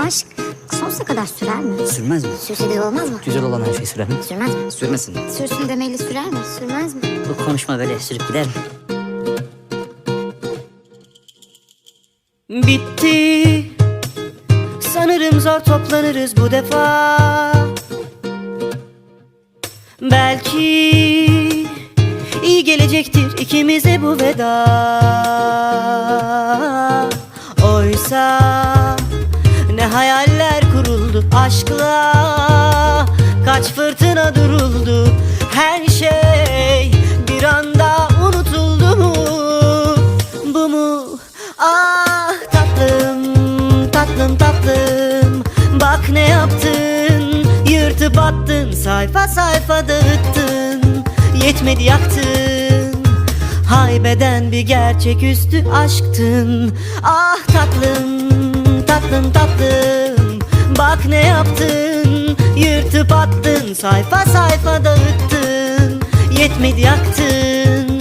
aşk sonsuza kadar sürer mi? Sürmez mi? Sürse de olmaz mı? Güzel olan her şey sürer mi? Sürmez mi? Sürmesin. Sürsün demeli sürer mi? Sürmez mi? Bu konuşma böyle sürüp gider mi? Bitti Sanırım zor toplanırız bu defa Belki iyi gelecektir ikimize bu veda aşkla Kaç fırtına duruldu? Her şey bir anda unutuldu mu? Bu mu? Ah tatlım, tatlım tatlım. Bak ne yaptın, yırtıp attın Sayfa sayfa dağıttın, yetmedi yaktın. Haybeden bir gerçeküstü aşktın. Ah tatlım, tatlım tatlım Bak ne yaptın, yırtıp attın Sayfa sayfa dağıttın, yetmedi yaktın.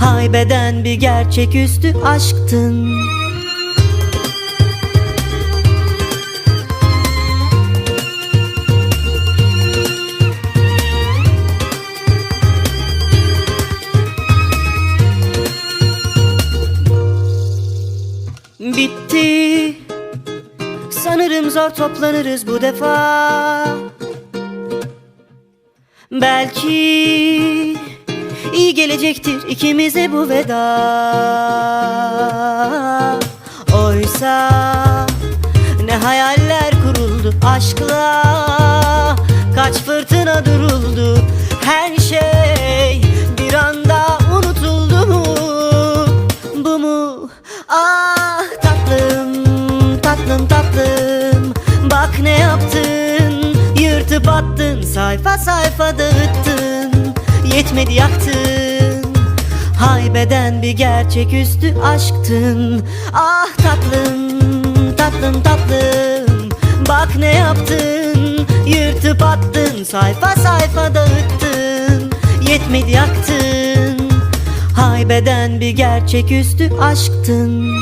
Haybeden bir gerçeküstü aşktın. Bitti Sanırım zor toplanırız bu defa. Belki iyi gelecektir ikimize bu veda. Oysa ne hayaller kuruldu aşkla. Kaç fırtına duruldu Bak ne yaptın, yırtıp attın Sayfa sayfa dağıttın, yetmedi yaktın. Haybeden bir gerçeküstü aşktın. Ah tatlım, tatlım tatlım. Bak ne yaptın, yırtıp attın Sayfa sayfa dağıttın, yetmedi yaktın. Haybeden bir gerçeküstü aşktın